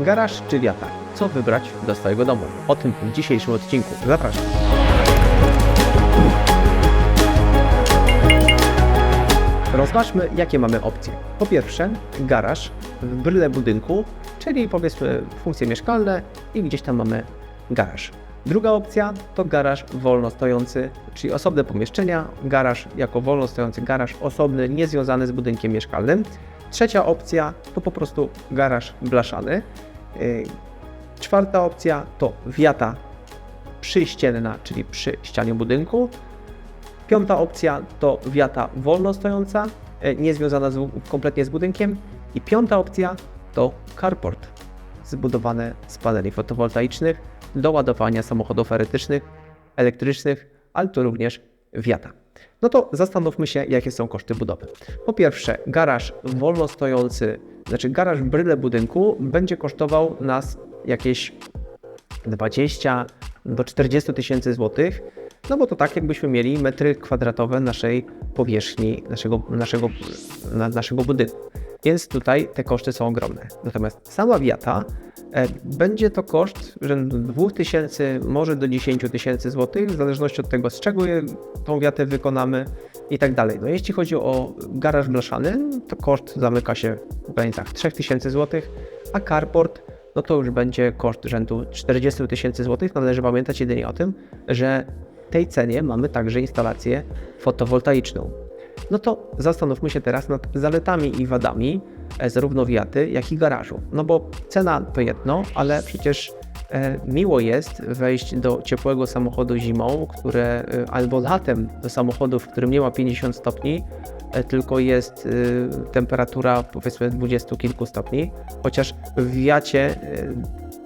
Garaż czy wiata? Co wybrać do swojego domu? O tym w dzisiejszym odcinku. Zapraszam. Rozważmy, jakie mamy opcje. Po pierwsze, garaż w bryle budynku, czyli powiedzmy funkcje mieszkalne i gdzieś tam mamy garaż. Druga opcja to garaż wolno stojący, czyli osobne pomieszczenia, garaż jako wolno stojący garaż osobny, niezwiązany z budynkiem mieszkalnym. Trzecia opcja to po prostu garaż blaszany. Yy, Czwarta opcja to wiata przyścienna, czyli przy ścianie budynku. Piąta opcja to wiata wolno stojąca, e, niezwiązana z, kompletnie z budynkiem. I piąta opcja to carport, zbudowane z paneli fotowoltaicznych do ładowania samochodów erotycznych, elektrycznych, ale to również wiata. No to zastanówmy się, jakie są koszty budowy. Po pierwsze, garaż wolno stojący, znaczy garaż bryle budynku będzie kosztował nas jakieś 20 do 40 tysięcy złotych, no bo to tak jakbyśmy mieli metry kwadratowe naszej powierzchni, naszego, naszego, na, naszego budynku. Więc tutaj te koszty są ogromne. Natomiast sama wiata będzie to koszt rzędu 2000, może do 10 tysięcy złotych, w zależności od tego, z czego tą wiatę wykonamy i tak dalej. No jeśli chodzi o garaż blaszany, to koszt zamyka się w granicach 3000 złotych, a carport no to już będzie koszt rzędu 40 tysięcy złotych. Należy pamiętać jedynie o tym, że w tej cenie mamy także instalację fotowoltaiczną. No to zastanówmy się teraz nad zaletami i wadami e, zarówno wiaty, jak i garażu. No bo cena to jedno, ale przecież e, miło jest wejść do ciepłego samochodu zimą, które e, albo latem do samochodu, w którym nie ma 50 stopni, tylko jest temperatura powiedzmy 20 kilku stopni, chociaż w wiacie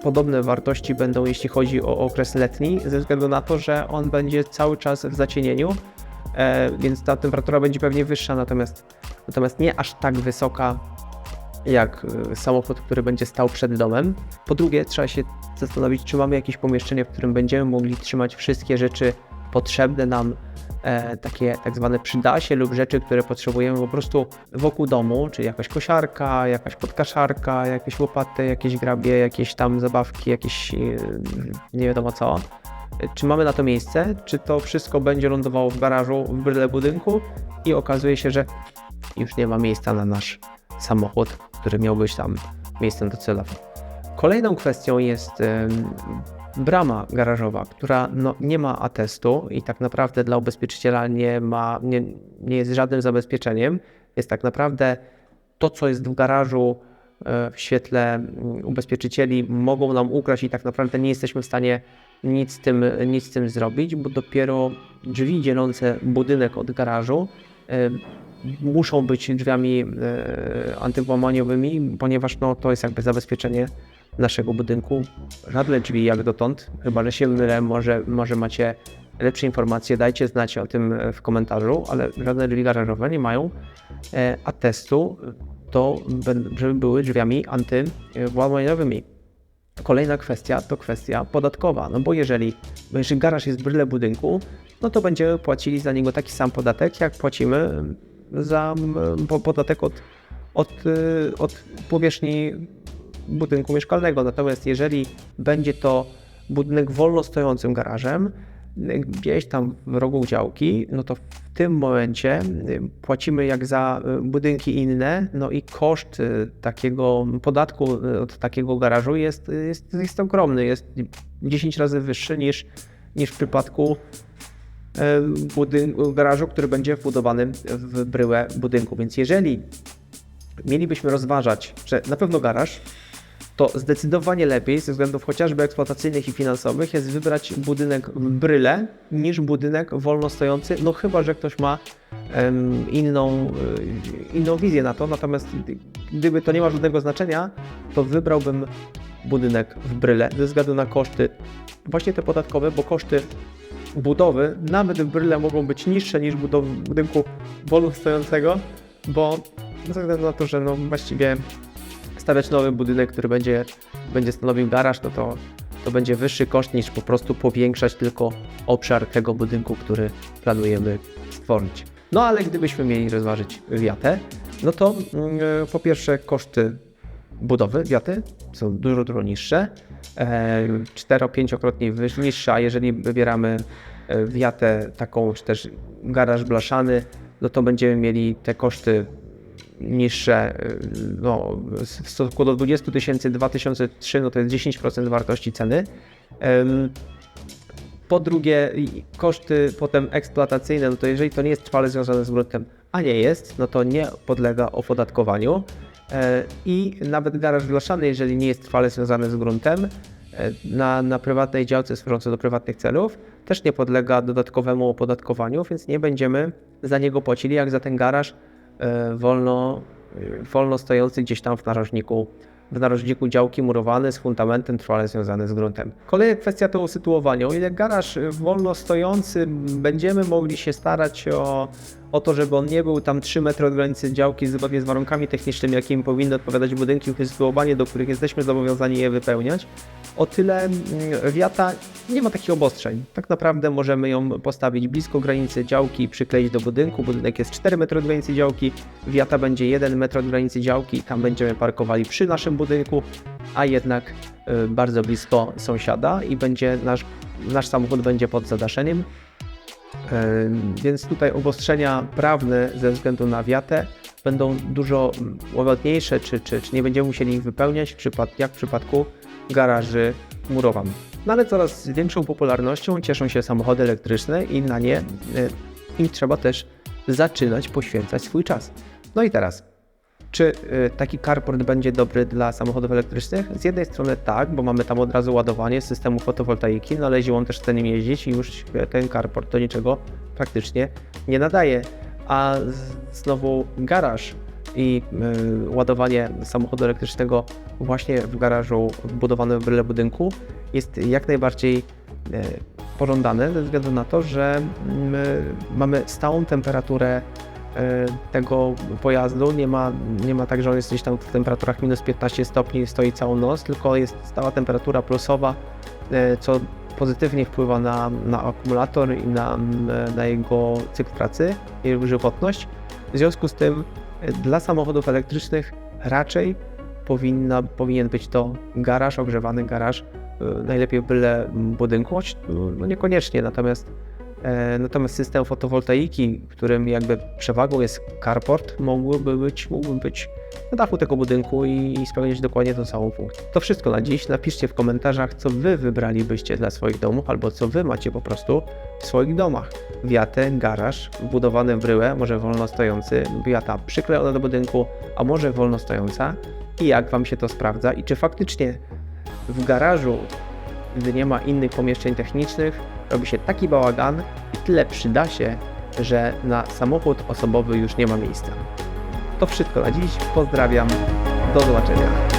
podobne wartości będą, jeśli chodzi o okres letni, ze względu na to, że on będzie cały czas w zacienieniu, więc ta temperatura będzie pewnie wyższa, natomiast, natomiast nie aż tak wysoka jak e, samochód, który będzie stał przed domem. Po drugie, trzeba się zastanowić, czy mamy jakieś pomieszczenie, w którym będziemy mogli trzymać wszystkie rzeczy potrzebne nam, e, takie tak zwane przydasie lub rzeczy, które potrzebujemy po prostu wokół domu, czyli jakaś kosiarka, jakaś podkaszarka, jakieś łopaty, jakieś grabie, jakieś tam zabawki, jakieś e, nie wiadomo co. Czy mamy na to miejsce? Czy to wszystko będzie lądowało w garażu, w bryle budynku i okazuje się, że już nie ma miejsca na nasz samochód, który miał być tam miejscem docelowym. Kolejną kwestią jest brama garażowa, która no, nie ma atestu i tak naprawdę dla ubezpieczyciela nie, ma, nie, nie jest żadnym zabezpieczeniem. Jest tak naprawdę to, co jest w garażu e, w świetle ubezpieczycieli, mogą nam ukraść i tak naprawdę nie jesteśmy w stanie nic z tym, nic z tym zrobić, bo dopiero drzwi dzielące budynek od garażu e, muszą być drzwiami e, antywłamaniowymi, ponieważ no, to jest jakby zabezpieczenie naszego budynku. Żadne drzwi jak dotąd, chyba że się mylę, może, może macie lepsze informacje, dajcie znać o tym w komentarzu, ale żadne drzwi garażowe nie mają e, atestu, to, żeby były drzwiami antywłamaniowymi. Kolejna kwestia to kwestia podatkowa, no bo jeżeli, jeżeli garaż jest w bryle budynku, no to będziemy płacili za niego taki sam podatek, jak płacimy za mm, po- podatek od, od, y, od powierzchni budynku mieszkalnego. Natomiast jeżeli będzie to budynek wolno stojącym garażem, gdzieś tam w rogu działki, no to w tym momencie y, płacimy jak za y, budynki inne, no i koszt y, takiego podatku od takiego garażu jest, jest, jest ogromny, jest 10 razy wyższy niż, niż w przypadku e, budyn- garażu, który będzie wbudowany w bryłę budynku. Więc jeżeli mielibyśmy rozważać, że na pewno garaż, to zdecydowanie lepiej ze względów chociażby eksploatacyjnych i finansowych jest wybrać budynek w bryle niż budynek wolno stojący, no chyba, że ktoś ma em, inną, y, inną wizję na to, natomiast gdyby to nie ma żadnego znaczenia, to wybrałbym budynek w bryle ze względu na koszty właśnie te podatkowe, bo koszty budowy nawet w bryle mogą być niższe niż budowy budynku wolno stojącego, bo ze względu na to, że no właściwie stawiać nowy budynek, który będzie, będzie stanowił garaż, no to, to będzie wyższy koszt niż po prostu powiększać tylko obszar tego budynku, który planujemy stworzyć. No ale gdybyśmy mieli rozważyć wiatę, no to mm, po pierwsze koszty budowy, wiaty są dużo, dużo niższe, e, 4-5-krotnie wyż- niższe, a jeżeli wybieramy e, wiatę taką, czy też garaż blaszany, no to będziemy mieli te koszty niższe, y, no, w stosunku do 20 tysięcy, 2003, no to jest 10% wartości ceny. Po drugie, koszty potem eksploatacyjne, no to jeżeli to nie jest trwale związane z gruntem, a nie jest, no to nie podlega opodatkowaniu. E, I nawet garaż blaszany, jeżeli nie jest trwale związany z gruntem, e, na, na prywatnej działce służącej do prywatnych celów, też nie podlega dodatkowemu opodatkowaniu, więc nie będziemy za niego płacili jak za ten garaż wolno, e, wolno stojący gdzieś tam w narożniku, w narożniku działki murowane z fundamentem trwale związany z gruntem. Kolejna kwestia to usytuowanie. O ile garaż e, wolno stojący będziemy mogli się starać o, o to, żeby on nie był tam 3 metry od granicy działki zgodnie z warunkami technicznymi, jakimi powinny odpowiadać budynki, usytuowanie, do których jesteśmy zobowiązani je wypełniać, o tyle mm, wiata nie ma takich obostrzeń. Tak naprawdę możemy ją postawić blisko granicy działki i przykleić do budynku. Budynek jest 4 metry od granicy działki, wiata będzie 1 metr od granicy działki, tam będziemy parkowali przy naszym budynku, a jednak y, bardzo blisko sąsiada i będzie nasz, nasz samochód będzie pod zadaszeniem. E, Więc tutaj obostrzenia prawne ze względu na wiatę będą dużo mm, łagodniejsze, czy, czy, czy nie będziemy musieli ich wypełniać, jak w przypadku garaży murowanych. No ale coraz większą popularnością cieszą się samochody elektryczne i na nie e, im trzeba też zaczynać poświęcać swój czas. No i teraz, czy e, taki carport będzie dobry dla samochodów elektrycznych? Z jednej strony tak, bo mamy tam od razu ładowanie systemu fotowoltaiki, no ale zimą też chce nim jeździć i już ten carport do niczego praktycznie nie nadaje. A znowu garaż i y, ładowanie samochodu elektrycznego właśnie w garażu wbudowanym w bryle budynku jest jak najbardziej e, pożądane ze względu na to, że my mamy stałą temperaturę e, tego pojazdu. Nie ma, nie ma tak, że on jest gdzieś tam w temperaturach minus 15 stopni, stoi całą noc, tylko jest stała temperatura plusowa, e, co pozytywnie wpływa na, na akumulator i na, na jego cykl pracy, jego żywotność. W związku z tym e, dla samochodów elektrycznych raczej powinna, powinien być to garaż, ogrzewany garaż, e, najlepiej byle budynku, choć no niekoniecznie, natomiast E, Natomiast system fotowoltaiki, którym jakby przewagą jest carport, mógłby być, mógłby być na dachu tego budynku i, i spełniać dokładnie tą samą funkcję. To wszystko na dziś. Napiszcie w komentarzach, co Wy wybralibyście dla swoich domów, albo co Wy macie po prostu w swoich domach. Wiatę, garaż, wbudowany w bryłę, może wolno stojący, wiata przyklejona do budynku, a może wolno stojąca i jak Wam się to sprawdza i czy faktycznie w garażu gdy nie ma innych pomieszczeń technicznych, robi się taki bałagan i tyle przyda się, że na samochód osobowy już nie ma miejsca. To wszystko na dziś. Pozdrawiam. Do zobaczenia.